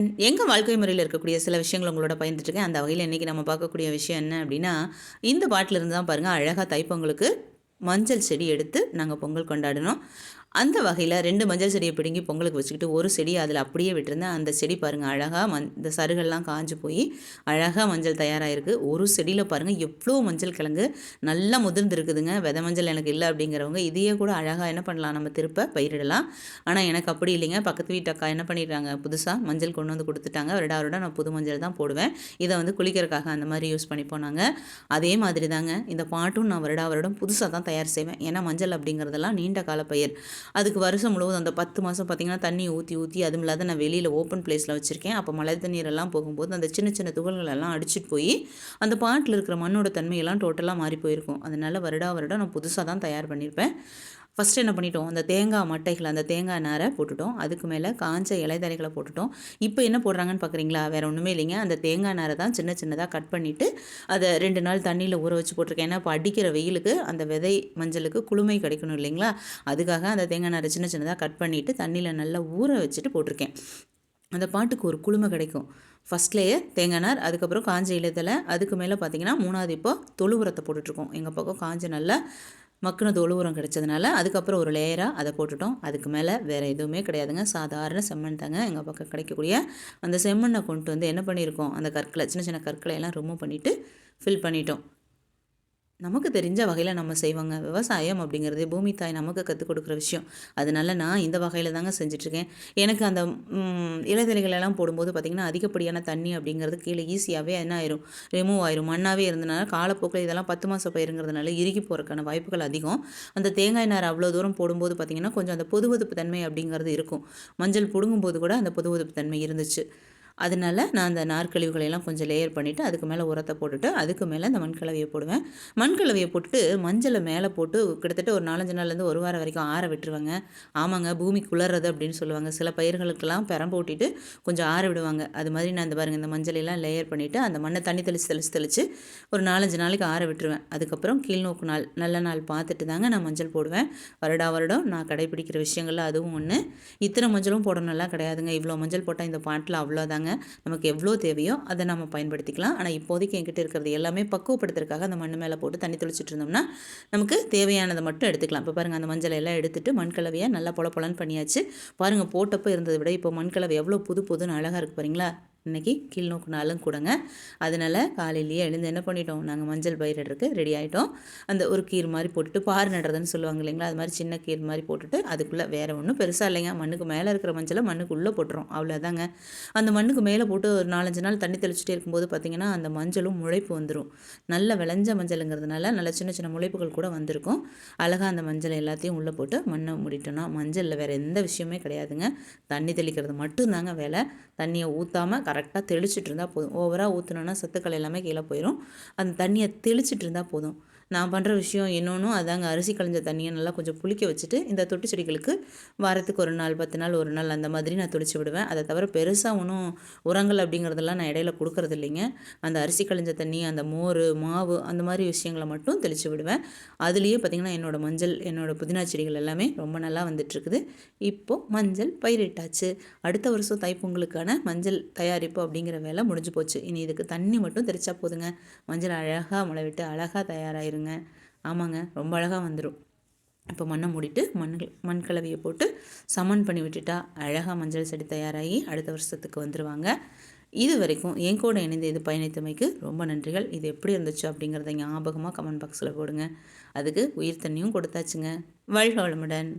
எங்கள் வாழ்க்கை முறையில் இருக்கக்கூடிய சில விஷயங்கள் உங்களோட பயந்துட்டுருக்கேன் அந்த வகையில் இன்றைக்கி நம்ம பார்க்கக்கூடிய விஷயம் என்ன அப்படின்னா இந்த பாட்டிலிருந்து தான் பாருங்கள் அழகாக தைப்பொங்கலுக்கு மஞ்சள் செடி எடுத்து நாங்கள் பொங்கல் கொண்டாடினோம் அந்த வகையில் ரெண்டு மஞ்சள் செடியை பிடுங்கி பொங்கலுக்கு வச்சுக்கிட்டு ஒரு செடி அதில் அப்படியே விட்டுருந்தேன் அந்த செடி பாருங்கள் அழகாக மண் இந்த சருகள்லாம் காஞ்சு போய் அழகாக மஞ்சள் தயாராகிருக்கு ஒரு செடியில் பாருங்கள் எவ்வளோ மஞ்சள் கிழங்கு நல்லா முதிர்ந்துருக்குதுங்க. வித மஞ்சள் எனக்கு இல்லை அப்படிங்கிறவங்க இதையே கூட அழகாக என்ன பண்ணலாம் நம்ம திருப்ப பயிரிடலாம். ஆனால் எனக்கு அப்படி இல்லைங்க. பக்கத்து வீட்டு அக்கா என்ன பண்ணிடுறாங்க புதுசாக மஞ்சள் கொண்டு வந்து கொடுத்துட்டாங்க. வருடா வருடம் நான் புது மஞ்சள் தான் போடுவேன். இதை வந்து குளிக்கிறதுக்காக அந்த மாதிரி யூஸ் பண்ணி போனாங்க. அதே மாதிரி தாங்க இந்த பாட்டும் நான் வருடா வருடம் புதுசாக தான் தயார் செய்வேன். ஏன்னா மஞ்சள் அப்படிங்கிறதெல்லாம் நீண்ட கால பயிர். அதுக்கு வருஷம் முழுவதும் அந்த பத்து மாதம் பார்த்திங்கன்னா தண்ணி ஊற்றி ஊற்றி அதுவும் இல்லாத நான் வெளியில் ஓப்பன் பிளேஸில் வச்சுருக்கேன். அப்போ மழை தண்ணீரெல்லாம் போகும்போது அந்த சின்ன சின்ன துகள்கள் எல்லாம் அடிச்சுட்டு போய் அந்த பாட்டில் இருக்கிற மண்ணோட தன்மையெல்லாம் டோட்டலாக மாறி போயிருக்கும். அதனால் வருடா வருடம் நான் புதுசாக தான் தயார் பண்ணியிருப்பேன் ஃபஸ்ட்டு என்ன பண்ணிட்டோம்? அந்த தேங்காய் மட்டைகள் அந்த தேங்காய் நாரை போட்டுட்டோம். அதுக்கு மேலே காஞ்ச இலைதலைகளை போட்டுட்டோம். இப்போ என்ன போடுறாங்கன்னு பார்க்குறீங்களா? வேறு ஒன்றுமே இல்லைங்க. அந்த தேங்காய் நாரை தான் சின்ன சின்னதாக கட் பண்ணிவிட்டு அதை ரெண்டு நாள் தண்ணியில் ஊற வச்சு போட்டிருக்கேன். ஏன்னா இப்போ அடிக்கிற வெயிலுக்கு அந்த விதை மஞ்சளுக்கு குளுமை கிடைக்கணும் இல்லைங்களா? அதுக்காக அந்த தேங்காய் நாரை சின்ன சின்னதாக கட் பண்ணிவிட்டு தண்ணியில் நல்லா ஊற வச்சுட்டு போட்டிருக்கேன். அந்த பாட்டுக்கு ஒரு குளுமை கிடைக்கும். ஃபஸ்ட் லேயர் தேங்காய் நார் அதுக்கப்புறம் காஞ்ச இலத்தில். அதுக்கு மேலே பார்த்தீங்கன்னா மூணாவது இப்போ தொழு உரத்தை போட்டுட்ருக்கோம். எங்கள் பக்கம் காஞ்ச நல்லா மக்குனது தொழு உரம் கிடச்சதுனால அதுக்கப்புறம் ஒரு லேயராக அதை போட்டுட்டோம். அதுக்கு மேலே வேறு எதுவுமே கிடையாதுங்க. சாதாரண செம்மண் தாங்க. எங்கள் பக்கம் கிடைக்கக்கூடிய அந்த செம்மண்ணை கொண்டு வந்து என்ன பண்ணியிருக்கோம்? அந்த கற்களை சின்ன சின்ன கற்களை எல்லாம் ரிமூவ் பண்ணிவிட்டு ஃபில் பண்ணிட்டோம். நமக்கு தெரிஞ்ச வகையில் நம்ம செய்வாங்க. விவசாயம் அப்படிங்கிறது பூமி தாய் நமக்கு கற்றுக் கொடுக்குற விஷயம். அதனால நான் இந்த வகையில் தாங்க செஞ்சிட்ருக்கேன். எனக்கு அந்த இலைதலைகளெல்லாம் போடும்போது பார்த்திங்கன்னா அதிகப்படியான தண்ணி அப்படிங்கிறது கீழே ஈஸியாகவே என்ன ஆயிரும் ரிமூவ் ஆயிரும். மண்ணாகவே இருந்தனால காலப்போக்கில் இதெல்லாம் பத்து மாதம் பயிருங்கிறதுனால இறுகி போகிறதுக்கான வாய்ப்புகள் அதிகம். அந்த தேங்காய் நார் அவ்வளோ தூரம் போடும்போது பார்த்திங்கன்னா கொஞ்சம் அந்த பொதுவதுப்பு தன்மை அப்படிங்கிறது இருக்கும். மஞ்சள் பிடுங்கும்போது கூட அந்த பொதுவதுப்பு தன்மை இருந்துச்சு. அதனால் நான் அந்த நார்க்கழிவுகளையெல்லாம் கொஞ்சம் லேயர் பண்ணிவிட்டு அதுக்கு மேலே உரத்தை போட்டுட்டு அதுக்கு மேலே அந்த மண்கலவையை போடுவேன். மண்கலவையை போட்டுட்டு மஞ்சளை மேலே போட்டு கிட்டத்தட்ட ஒரு நாலஞ்சு நாள்லேருந்து ஒரு வாரம் வரைக்கும் ஆற விட்டுருவாங்க. ஆமாங்க பூமி குளறது அப்படின்னு சொல்லுவாங்க. சில பயிர்களுக்கெல்லாம் பெரம்பு ஓட்டிட்டு கொஞ்சம் ஆற விடுவாங்க. அது மாதிரி நான் இந்த பாருங்கள் இந்த மஞ்சளையெல்லாம் லேயர் பண்ணிவிட்டு அந்த மண்ணை தண்ணி தெளித்து தெளித்து தெளித்து ஒரு நாலஞ்சு நாளைக்கு ஆற விட்டுருவேன். அதுக்கப்புறம் கீழ்நோக்கு நாள் நல்ல நாள் பார்த்துட்டு தாங்க நான் மஞ்சள் போடுவேன். வருடா வருடம் நான் கடைப்பிடிக்கிற விஷயங்கள்ல அதுவும் ஒன்று இத்தனை மஞ்சளும் போடணும்லாம் கிடையாதுங்க. இவ்வளோ மஞ்சள் போட்டால் இந்த பாட்டில் அவ்வளோதாங்க நமக்கு எவ்வளோ தேவையோ அதை நம்ம பயன்படுத்திக்கலாம். ஆனால் இப்போதைக்கு என்கிட்ட இருக்கிறது எல்லாமே பக்குவப்படுத்துறதுக்காக அந்த மண் மேலே போட்டு தண்ணி தெளிச்சிட்டு இருந்தோம்னா நமக்கு தேவையானதை மட்டும் எடுத்துக்கலாம். இப்போ பாருங்கள் அந்த மஞ்சள் எல்லாம் எடுத்துட்டு மண்கலவையை நல்லா பொல பொலன்னு பண்ணியாச்சு. பாருங்கள் போட்டப்போ இருந்ததை விட இப்போ மண்கலவை எவ்வளோ புது புதுன்னு அழகாக இருக்குது பாருங்களா? இன்றைக்கி கீழ்நோக்கு நாளும் கூடங்க. அதனால் காலையிலேயே எழுந்து என்ன பண்ணிட்டோம்? நாங்கள் மஞ்சள் பயிரிடுறதுக்கு ரெடி ஆகிட்டோம் அந்த ஒரு கீர் மாதிரி போட்டுட்டு பார் நடுறதுன்னு சொல்லுவாங்க இல்லைங்களா? அது மாதிரி சின்ன கீர் மாதிரி போட்டுட்டு அதுக்குள்ளே வேறு ஒன்றும் பெருசாக இல்லைங்க. மண்ணுக்கு மேலே இருக்கிற மஞ்சளை மண்ணுக்குள்ளே போட்டுரும் அவ்வளோதாங்க அந்த மண்ணுக்கு மேலே போட்டு ஒரு நாலஞ்சு நாள் தண்ணி தெளிச்சுட்டே இருக்கும்போது பார்த்திங்கன்னா அந்த மஞ்சளும் முளைப்பு வந்துடும் நல்ல விளைஞ்ச மஞ்சளுங்கிறதுனால நல்ல சின்ன சின்ன முளைப்புகள் கூட வந்திருக்கும். அழகாக அந்த மஞ்சள் எல்லாத்தையும் உள்ளே போட்டு மண்ணை மூடிட்டோன்னா மஞ்சளில் வேறு எந்த விஷயமே கிடையாதுங்க. தண்ணி தெளிக்கிறது மட்டும்தாங்க வேலை. தண்ணியை ஊற்றாமல் கரெக்டாக தெளிச்சிட்டு இருந்தால் போதும் ஓவராக ஊற்றுனோன்னா சத்துக்கள் எல்லாமே கீழே போயிடும் அந்த தண்ணியை தெளிச்சிட்டு இருந்தால் போதும். நான் பண்ணுற விஷயம் இன்னொன்றும் அதாங்க அரிசி களைஞ்ச தண்ணியை நல்லா கொஞ்சம் புளிக்க வச்சுட்டு இந்த தொட்டி செடிகளுக்கு வாரத்துக்கு ஒரு நாள் பத்து நாள் ஒரு நாள் அந்த மாதிரி நான் தொளிச்சு விடுவேன். அதை தவிர பெருசாக ஒன்றும் உரங்கள் அப்படிங்கிறதெல்லாம் நான் இடையில கொடுக்கறது இல்லைங்க. அந்த அரிசி களைஞ்ச தண்ணி அந்த மோர் மாவு அந்த மாதிரி விஷயங்களை மட்டும் தெளித்து விடுவேன். அதுலேயே பார்த்திங்கன்னா என்னோடய மஞ்சள் என்னோடய புதினா செடிகள் எல்லாமே ரொம்ப நல்லா வந்துட்டுருக்குது. இப்போது மஞ்சள் பயிரிட்டாச்சு. அடுத்த வருஷம் தைப்பொங்கலுக்கான மஞ்சள் தயாரிப்பு அப்படிங்கிற வேலை முடிஞ்சு போச்சு. இனி இதுக்கு தண்ணி மட்டும் தெளிச்சா போதுங்க. மஞ்சள் அழகாக முளைவிட்டு அழகாக தயாராகிருங்க வந்துடுங்க ஆமாங்க ரொம்ப அழகாக வந்துடும் இப்போ மண்ணை மூடிட்டு மண் மண் கலவையை போட்டு சமன் பண்ணி விட்டுட்டா அழகாக மஞ்சள் செடி தயாராகி அடுத்த வருஷத்துக்கு வந்துடுவாங்க இது வரைக்கும் என் கூட இணைந்து இது பயணித்தமைக்கு ரொம்ப நன்றிகள். இது எப்படி இருந்துச்சு அப்படிங்கிறத ஞாபகமாக கமெண்ட் பாக்ஸில் போடுங்க. அதுக்கு உயிர் தண்ணியும் கொடுத்தாச்சுங்க. வாழ்க வளமுடன்.